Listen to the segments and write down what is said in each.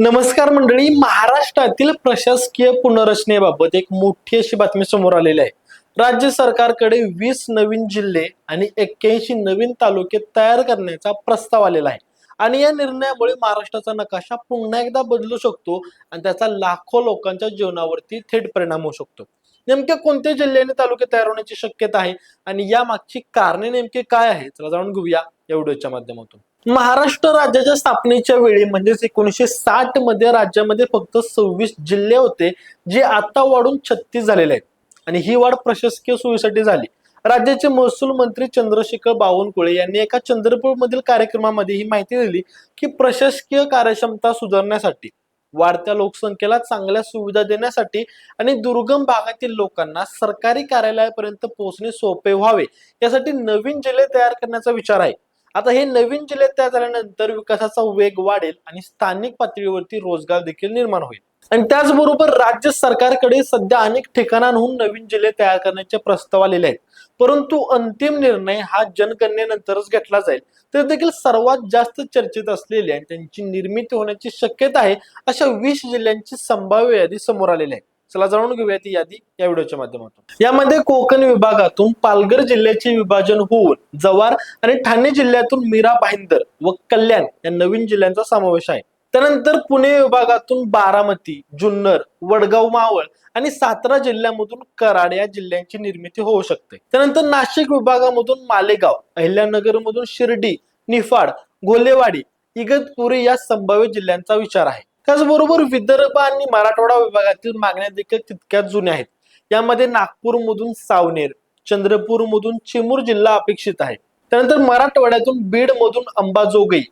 नमस्कार मंडळी महाराष्ट्रातील प्रशासकीय पुनर्रचनेबाबत एक मोठी अशी बातमी समोर आलेली आहे. राज्य सरकारकडे वीस नवीन जिल्हे आणि एक्क्याऐंशी नवीन तालुके तयार करण्याचा प्रस्ताव आलेला आहे. आणि या निर्णयामुळे महाराष्ट्राचा नकाशा पुन्हा एकदा बदलू शकतो आणि त्याचा लाखो लोकांच्या जीवनावरती थेट परिणाम होऊ शकतो. नेमके कोणते जिल्हे आणि तालुके तयार होण्याची शक्यता आहे? आणि या मागची कारणे नेमकी काय आहे चला जाणून घेऊया या व्हिडिओच्या माध्यमातून. महाराष्ट्र राज्याच्या स्थापनेच्या वेळी म्हणजेच एकोणीसशे साठमध्ये राज्यामध्ये फक्त सव्वीस जिल्हे होते जे आता वाढून छत्तीस झालेले आहेत. आणि ही वाढ प्रशासकीय सोयीसाठी झाली. राज्याचे महसूल मंत्री चंद्रशेखर बावनकुळे यांनी एका चंद्रपूर मधील कार्यक्रमामध्ये ही माहिती दिली की प्रशासकीय कार्यक्षमता सुधारण्यासाठी वाढत्या लोकसंख्येला चांगल्या सुविधा देण्यासाठी आणि दुर्गम भागातील लोकांना सरकारी कार्यालयापर्यंत पोहोचणे सोपे व्हावे यासाठी नवीन जिल्हे तयार करण्याचा विचार आहे. आता हे नवीन जिल्हे तयार झाल्यानंतर विकासाचा वेग वाढेल आणि स्थानिक पातळीवरती रोजगार देखील निर्माण होईल. आणि त्याचबरोबर राज्य सरकारकडे सध्या अनेक ठिकाणांहून नवीन जिल्हे तयार करण्याचे प्रस्ताव आलेले आहेत. परंतु अंतिम निर्णय हा जनगणनेनंतरच घेतला जाईल. तर देखील सर्वात जास्त चर्चेत असलेली आणि त्यांची निर्मिती होण्याची शक्यता आहे अशा वीस जिल्ह्यांची संभाव्य यादी समोर आलेली आहे. चला जाणून घेऊया ती यादी या व्हिडिओच्या माध्यमातून. यामध्ये कोकण विभागातून पालघर जिल्ह्याचे विभाजन होऊन जव्हार आणि ठाणे जिल्ह्यातून मीरा भाईंदर व कल्याण या नवीन जिल्ह्यांचा समावेश आहे. त्यानंतर पुणे विभागातून बारामती जुन्नर वडगाव मावळ आणि सातारा जिल्ह्यामधून कराड या जिल्ह्यांची निर्मिती होऊ शकते. त्यानंतर नाशिक विभागामधून मालेगाव अहिल्यानगर मधून शिर्डी निफाड गोलेवाडी इगतपुरी या संभाव्य जिल्ह्यांचा विचार आहे. त्याचबरोबर विदर्भ आणि मराठवाडा विभागातील मागण्या देखील तितक्याच जुन्या आहेत. यामध्ये नागपूर मधून सावनेर चंद्रपूर मधून चिमूर जिल्हा अपेक्षित आहे. त्यानंतर मराठवाड्यातून बीड मधून अंबाजोगाई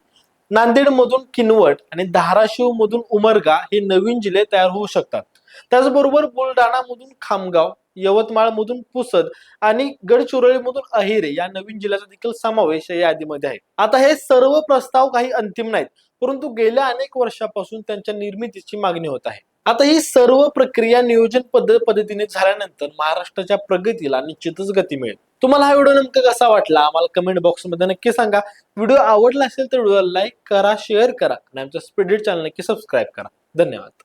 नांदेड मधून किनवट आणि धाराशिव मधून उमरगा हे नवीन जिल्हे तयार होऊ शकतात. त्याचबरोबर बुलढाणा मधून खामगाव यवतमाळ मधून पुसद आणि गडचिरोली मधून अहिरे या नवीन जिल्ह्याचा देखील समावेश या यादीमध्ये आहे. आता हे सर्व प्रस्ताव काही अंतिम नाहीत परंतु गेल्या अनेक वर्षापासून त्यांच्या निर्मितीची मागणी होत आहे. आता ही सर्व प्रक्रिया नियोजन पद्धत पद्धतीने झाल्यानंतर महाराष्ट्राच्या प्रगतीला निश्चितच गती मिळेल. तुम्हाला हा व्हिडिओ नेमका कसा वाटला? आम्हाला कमेंट बॉक्समध्ये नक्की सांगा. व्हिडिओ आवडला असेल तर व्हिडिओला लाईक करा शेअर करा आणि आमच्या स्प्रेडिट चॅनल नक्की सबस्क्राईब करा. धन्यवाद.